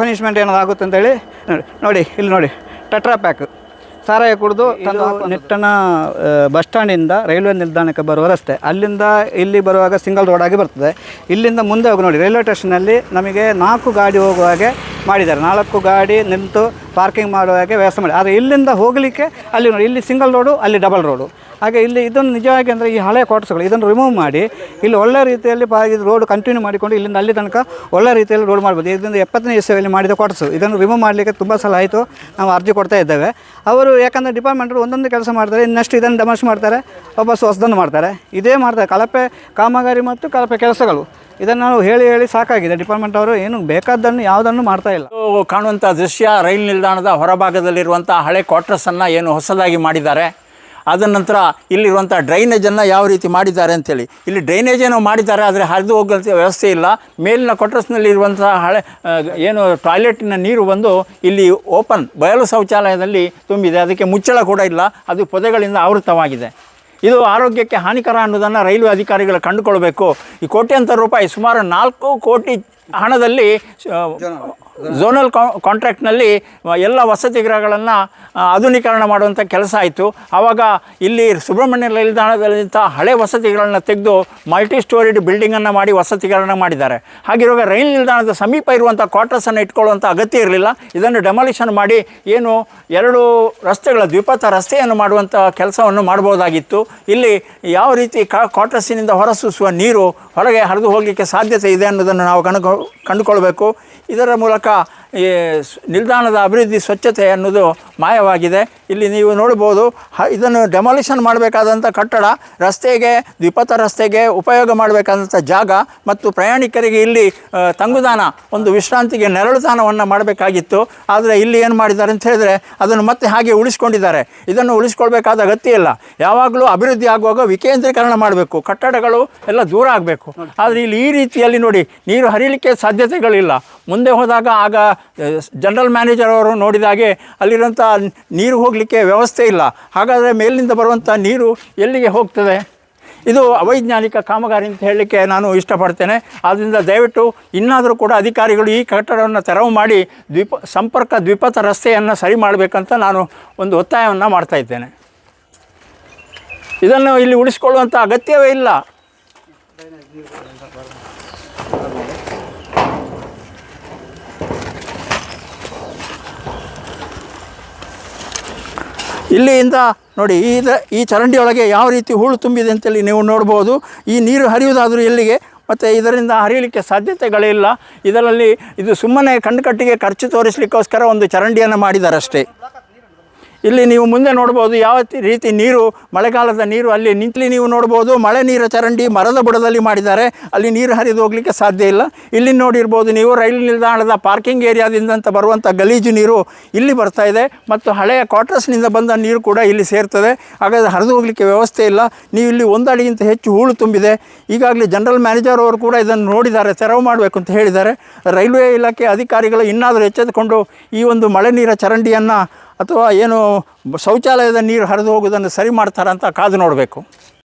ಪನಿಷ್ಮೆಂಟ್ ಏನಾದರೂ ಆಗುತ್ತೆ ಅಂತೇಳಿ ನೋಡಿ ನೋಡಿ, ಇಲ್ಲಿ ನೋಡಿ ಟಟ್ರಾ ಪ್ಯಾಕ್ ಸಾರಾಯ ಕುಡಿದು ತಂದು ನೆಟ್ಟನ ಬಸ್ ಸ್ಟ್ಯಾಂಡಿಂದ ರೈಲ್ವೆ ನಿಲ್ದಾಣಕ್ಕೆ ಬರುವ ರಸ್ತೆ ಅಲ್ಲಿಂದ ಇಲ್ಲಿ ಬರುವಾಗ ಸಿಂಗಲ್ ರೋಡ್ ಆಗಿ ಬರ್ತದೆ. ಇಲ್ಲಿಂದ ಮುಂದೆ ಹೋಗಿ ನೋಡಿ ರೈಲ್ವೆ ಸ್ಟೇಷನಲ್ಲಿ ನಮಗೆ ನಾಲ್ಕು ಗಾಡಿ ಹೋಗುವಾಗೆ ಮಾಡಿದ್ದಾರೆ. ನಾಲ್ಕು ಗಾಡಿ ನಿಂತು ಪಾರ್ಕಿಂಗ್ ಮಾಡುವ ಹಾಗೆ ವ್ಯವಸ್ಥೆ ಮಾಡಿ ಆದರೆ ಇಲ್ಲಿಂದ ಹೋಗಲಿಕ್ಕೆ ಅಲ್ಲಿ ನೋಡಿ, ಇಲ್ಲಿ ಸಿಂಗಲ್ ರೋಡು ಅಲ್ಲಿ ಡಬಲ್ ರೋಡು ಹಾಗೆ ಇಲ್ಲಿ ಇದನ್ನು ನಿಜವಾಗಿ ಅಂದರೆ ಈ ಹಳೆ ಕ್ವಾರ್ಟರ್ಸ್ಗಳು ಇದನ್ನು ರಿಮೂವ್ ಮಾಡಿ, ಇಲ್ಲಿ ಒಳ್ಳೆ ರೀತಿಯಲ್ಲಿ ಪಾ ಇದು ರೋಡ್ ಕಂಟಿನ್ಯೂ ಮಾಡಿಕೊಂಡು ಇಲ್ಲಿಂದ ಅಲ್ಲಿ ತನಕ ಒಳ್ಳೆ ರೀತಿಯಲ್ಲಿ ರೋಡ್ ಮಾಡ್ಬೋದು. ಇದರಿಂದ ಎಪ್ಪತ್ತನೇ ಇಸವಿಯಲ್ಲಿ ಮಾಡಿದ ಕ್ವಾರ್ಟರ್ಸು ಇದನ್ನು ರಿಮೂವ್ ಮಾಡಲಿಕ್ಕೆ ತುಂಬ ಸಲ ಆಯಿತು. ನಾವು ಅರ್ಜಿ ಕೊಡ್ತಾ ಇದ್ದೇವೆ. ಅವರು ಯಾಕಂದರೆ ಡಿಪಾರ್ಟ್ಮೆಂಟರು ಒಂದೊಂದು ಕೆಲಸ ಮಾಡ್ತಾರೆ, ಇನ್ನಷ್ಟು ಇದನ್ನು ಡಮಾಶ್ ಮಾಡ್ತಾರೆ, ವಾಪಸ್ ಹೊಸದನ್ನು ಮಾಡ್ತಾರೆ. ಇದೇ ಮಾಡ್ತಾರೆ. ಕಳಪೆ ಕಾಮಗಾರಿ ಮತ್ತು ಕಳಪೆ ಕೆಲಸಗಳು. ಇದನ್ನು ನಾವು ಹೇಳಿ ಹೇಳಿ ಸಾಕಾಗಿದೆ. ಡಿಪಾರ್ಟ್ಮೆಂಟ್ ಅವರು ಏನು ಬೇಕಾದ್ದನ್ನು ಯಾವುದನ್ನು ಮಾಡ್ತಾ ಇಲ್ಲ. ಕಾಣುವಂಥ ದೃಶ್ಯ ರೈಲ್ ನಿಲ್ದಾಣದ ಹೊರಭಾಗದಲ್ಲಿರುವಂಥ ಹಳೆ ಕ್ವಾರ್ಟರ್ಸನ್ನು ಏನು ಹೊಸದಾಗಿ ಮಾಡಿದ್ದಾರೆ. ಅದ ನಂತರ ಇಲ್ಲಿರುವಂಥ ಡ್ರೈನೇಜನ್ನು ಯಾವ ರೀತಿ ಮಾಡಿದ್ದಾರೆ ಅಂತೇಳಿ. ಇಲ್ಲಿ ಡ್ರೈನೇಜ್ ಏನೋ ಮಾಡಿದ್ದಾರೆ, ಆದರೆ ಹರಿದು ಹೋಗುವಂಥ ವ್ಯವಸ್ಥೆ ಇಲ್ಲ. ಮೇಲಿನ ಕೊಟ್ರಸ್ನಲ್ಲಿ ಇರುವಂಥ ಹಳೆ ಏನು ಟಾಯ್ಲೆಟಿನ ನೀರು ಬಂದು ಇಲ್ಲಿ ಓಪನ್ ಬಯಲು ಶೌಚಾಲಯದಲ್ಲಿ ತುಂಬಿದೆ. ಅದಕ್ಕೆ ಮುಚ್ಚಳ ಕೂಡ ಇಲ್ಲ. ಅದು ಪೊದೆಗಳಿಂದ ಆವೃತವಾಗಿದೆ ಇದು ಆರೋಗ್ಯಕ್ಕೆ ಹಾನಿಕರ ಅನ್ನೋದನ್ನು ರೈಲ್ವೆ ಅಧಿಕಾರಿಗಳು ಕಂಡುಕೊಳ್ಬೇಕು. ಈ ಕೋಟ್ಯಂತರ ರೂಪಾಯಿ ಸುಮಾರು ನಾಲ್ಕು ಕೋಟಿ ಹಣದಲ್ಲಿ ಝೋನಲ್ ಕಾಂಟ್ರಾಕ್ಟ್ನಲ್ಲಿ ಎಲ್ಲ ವಸತಿ ಗೃಹಗಳನ್ನು ಆಧುನೀಕರಣ ಮಾಡುವಂಥ ಕೆಲಸ ಆಯಿತು. ಆವಾಗ ಇಲ್ಲಿ ಸುಬ್ರಹ್ಮಣ್ಯ ನಿಲ್ದಾಣದಲ್ಲಿಂಥ ಹಳೆ ವಸತಿಗಳನ್ನು ತೆಗೆದು ಮಲ್ಟಿ ಸ್ಟೋರಿಡ್ ಬಿಲ್ಡಿಂಗನ್ನು ಮಾಡಿ ವಸತಿಕರಣ ಮಾಡಿದ್ದಾರೆ. ಹಾಗಿರುವಾಗ ರೈಲ್ ನಿಲ್ದಾಣದ ಸಮೀಪ ಇರುವಂಥ ಕ್ವಾರ್ಟರ್ಸನ್ನು ಇಟ್ಕೊಳ್ಳುವಂಥ ಅಗತ್ಯ ಇರಲಿಲ್ಲ. ಇದನ್ನು ಡೆಮಾಲಿಷನ್ ಮಾಡಿ ಏನು ಎರಡು ರಸ್ತೆಗಳ, ದ್ವಿಪಥ ರಸ್ತೆಯನ್ನು ಮಾಡುವಂಥ ಕೆಲಸವನ್ನು ಮಾಡ್ಬೋದಾಗಿತ್ತು ಇಲ್ಲಿ ಯಾವ ರೀತಿ ಕ್ವಾರ್ಟರ್ಸಿನಿಂದ ಹೊರಸೂಸುವ ನೀರು ಹೊರಗೆ ಹರಿದು ಹೋಗಲಿಕ್ಕೆ ಸಾಧ್ಯತೆ ಇದೆ ಅನ್ನೋದನ್ನು ನಾವು ಕಣ್ಕೊ ಕಂಡುಕೊಳ್ಬೇಕು ಇದರ ಮೂಲಕ ಈ ಸ್- ನಿಲ್ದಾಣದ ಅಭಿವೃದ್ಧಿ ಸ್ವಚ್ಛತೆ ಅನ್ನೋದು ಮಾಯವಾಗಿದೆ. ಇಲ್ಲಿ ನೀವು ನೋಡ್ಬೋದು ಇದನ್ನು ಡೆಮಾಲಿಷನ್ ಮಾಡಬೇಕಾದಂಥ ಕಟ್ಟಡ, ರಸ್ತೆಗೆ, ದ್ವಿಪಥ ರಸ್ತೆಗೆ ಉಪಯೋಗ ಮಾಡಬೇಕಾದಂಥ ಜಾಗ ಮತ್ತು ಪ್ರಯಾಣಿಕರಿಗೆ ಇಲ್ಲಿ ತಂಗುದಾನ, ಒಂದು ವಿಶ್ರಾಂತಿಗೆ ನೆರಳು ತಾಣವನ್ನು ಮಾಡಬೇಕಾಗಿತ್ತು. ಆದರೆ ಇಲ್ಲಿ ಏನು ಮಾಡಿದ್ದಾರೆ ಅಂತ ಹೇಳಿದರೆ, ಅದನ್ನು ಮತ್ತೆ ಹಾಗೆ ಉಳಿಸ್ಕೊಂಡಿದ್ದಾರೆ. ಇದನ್ನು ಉಳಿಸ್ಕೊಳ್ಬೇಕಾದ ಅಗತ್ಯ ಇಲ್ಲ. ಯಾವಾಗಲೂ ಅಭಿವೃದ್ಧಿ ಆಗುವಾಗ ವಿಕೇಂದ್ರೀಕರಣ ಮಾಡಬೇಕು. ಕಟ್ಟಡಗಳು ಎಲ್ಲ ದೂರ ಆಗಬೇಕು. ಆದರೆ ಇಲ್ಲಿ ಈ ರೀತಿಯಲ್ಲಿ ನೋಡಿ, ನೀರು ಹರಿಲಿಕ್ಕೆ ಸಾಧ್ಯತೆಗಳಿಲ್ಲ. ಮುಂದೆ ಹೋದಾಗ ಆಗ ಜನರಲ್ ಮ್ಯಾನೇಜರ್ ಅವರು ನೋಡಿದಾಗೆ ಅಲ್ಲಿರುವಂಥ ನೀರು ಹೋಗಲಿಕ್ಕೆ ವ್ಯವಸ್ಥೆ ಇಲ್ಲ. ಹಾಗಾದರೆ ಮೇಲಿನಿಂದ ಬರುವಂಥ ನೀರು ಎಲ್ಲಿಗೆ ಹೋಗ್ತದೆ? ಇದು ಅವೈಜ್ಞಾನಿಕ ಕಾಮಗಾರಿ ಅಂತ ಹೇಳಲಿಕ್ಕೆ ನಾನು ಇಷ್ಟಪಡ್ತೇನೆ. ಆದ್ದರಿಂದ ದಯವಿಟ್ಟು ಇನ್ನಾದರೂ ಕೂಡ ಅಧಿಕಾರಿಗಳು ಈ ಕಟ್ಟಡವನ್ನು ತೆರವು ಮಾಡಿ ದ್ವಿಪ, ಸಂಪರ್ಕ ದ್ವಿಪಥ ರಸ್ತೆಯನ್ನು ಸರಿ ಮಾಡಬೇಕಂತ ನಾನು ಒಂದು ಒತ್ತಾಯವನ್ನು ಮಾಡ್ತಾ ಇದ್ದೇನೆ. ಇದನ್ನು ಇಲ್ಲಿ ಉಳಿಸ್ಕೊಳ್ಳುವಂಥ ಅಗತ್ಯವೇ ಇಲ್ಲ. ಇಲ್ಲಿಯಿಂದ ನೋಡಿ, ಈ ದ- ಈ ಚರಂಡಿಯೊಳಗೆ ಯಾವ ರೀತಿ ಹೂಳು ತುಂಬಿದೆ ಅಂತೇಳಿ ನೀವು ನೋಡ್ಬೋದು. ಈ ನೀರು ಹರಿಯುವುದಾದರೂ ಎಲ್ಲಿಗೆ? ಮತ್ತು ಇದರಿಂದ ಹರಿಯಲಿಕ್ಕೆ ಸಾಧ್ಯತೆಗಳಿಲ್ಲ. ಇದರಲ್ಲಿ ಇದು ಸುಮ್ಮನೆ ಕಣ್ಕಟ್ಟಿಗೆ ಖರ್ಚು ತೋರಿಸಲಿಕ್ಕೋಸ್ಕರ ಒಂದು ಚರಂಡಿಯನ್ನು ಮಾಡಿದಾರಷ್ಟೇ. ಇಲ್ಲಿ ನೀವು ಮುಂದೆ ನೋಡ್ಬೋದು ಯಾವ ರೀತಿ ನೀರು, ಮಳೆಗಾಲದ ನೀರು ಅಲ್ಲಿ ನಿಂತಲಿ ನೀವು ನೋಡ್ಬೋದು. ಮಳೆ ನೀರ ಚರಂಡಿ ಮರದ ಬುಡದಲ್ಲಿ ಮಾಡಿದ್ದಾರೆ. ಅಲ್ಲಿ ನೀರು ಹರಿದು ಹೋಗಲಿಕ್ಕೆ ಸಾಧ್ಯ ಇಲ್ಲ. ಇಲ್ಲಿ ನೋಡಿರ್ಬೋದು ನೀವು ರೈಲು ನಿಲ್ದಾಣದ ಪಾರ್ಕಿಂಗ್ ಏರಿಯಾದಿಂದ ಬರುವಂಥ ಗಲೀಜು ನೀರು ಇಲ್ಲಿ ಬರ್ತಾ ಇದೆ. ಮತ್ತು ಹಳೆಯ ಕ್ವಾರ್ಟರ್ಸ್ನಿಂದ ಬಂದ ನೀರು ಕೂಡ ಇಲ್ಲಿ ಸೇರ್ತದೆ. ಹಾಗಾದರೆ ಹರಿದು ಹೋಗಲಿಕ್ಕೆ ವ್ಯವಸ್ಥೆ ಇಲ್ಲ. ನೀವು ಇಲ್ಲಿ ಒಂದಡಿಗಿಂತ ಹೆಚ್ಚು ಹೂಳು ತುಂಬಿದೆ. ಈಗಾಗಲೇ ಜನರಲ್ ಮ್ಯಾನೇಜರ್ ಅವರು ಕೂಡ ಇದನ್ನು ನೋಡಿದ್ದಾರೆ, ತೆರವು ಮಾಡಬೇಕು ಅಂತ ಹೇಳಿದ್ದಾರೆ. ರೈಲ್ವೆ ಇಲಾಖೆ ಅಧಿಕಾರಿಗಳು ಇನ್ನಾದರೂ ಎಚ್ಚೆತ್ತುಕೊಂಡು ಈ ಒಂದು ಮಳೆ ನೀರ ಚರಂಡಿಯನ್ನು ಅಥವಾ ಏನು ಶೌಚಾಲಯದ ನೀರು ಹರಿದು ಹೋಗೋದನ್ನು ಸರಿ ಮಾಡ್ತಾರಂತ ಕಾದು ನೋಡಬೇಕು.